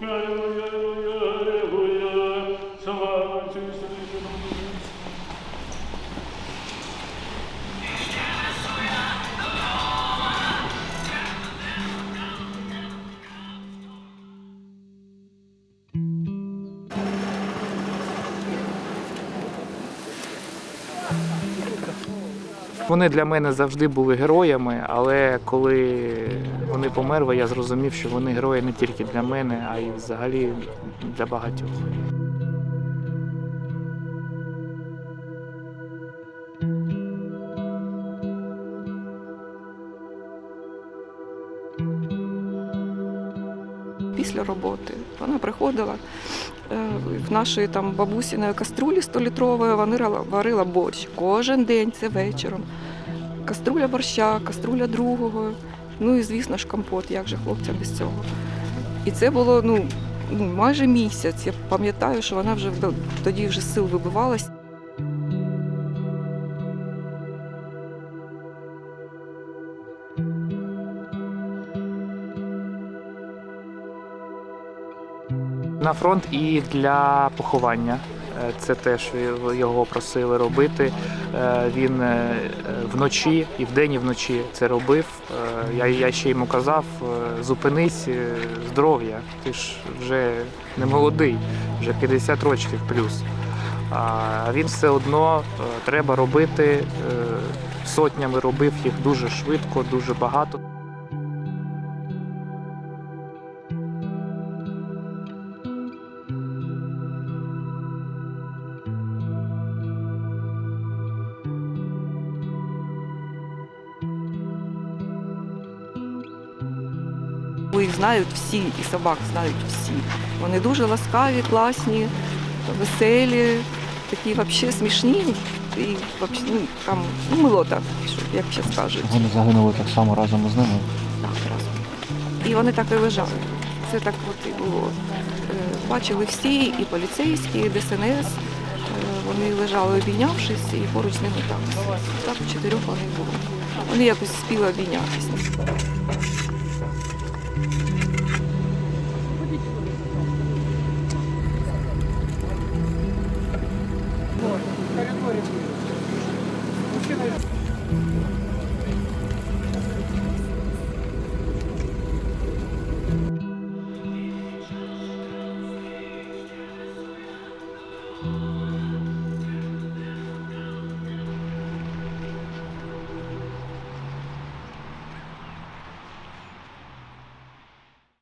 per Вони для мене завжди були героями, але коли вони померли, я зрозумів, що вони герої не тільки для мене, а й взагалі для багатьох. Після роботи. Вона приходила е, в нашої там бабусіної каструлі 100-літрової, вона варила борщ кожен день, це вечором. Каструля борща, каструля другого. Ну і звісно ж компот, як же хлопцям без цього. І це було ну, ну, майже місяць. Я пам'ятаю, що вона вже тоді вже сил вибивалась. На фронт і для поховання. Е, Це теж його просили робити. Е, Він е, вночі і вдень, і вночі це робив. Я, я ще йому казав: зупинись, здоров'я. Ти ж вже не молодий, вже 50 років плюс. А він все одно треба робити. Сотнями робив їх дуже швидко, дуже багато. Бо їх знають всі, і собак знають всі. Вони дуже ласкаві, класні, веселі, такі взагалі смішні. І ну, там ну, милота, як ще скажуть. Вони загинули так само разом із ними. Так, разом. І вони так і лежали. Це так от і було. Е, Бачили всі, і поліцейські, і ДСНС. Е, Вони лежали обійнявшись, і поруч з ними так. Так, чотирьох вони були. Вони якось спіли обійнятися.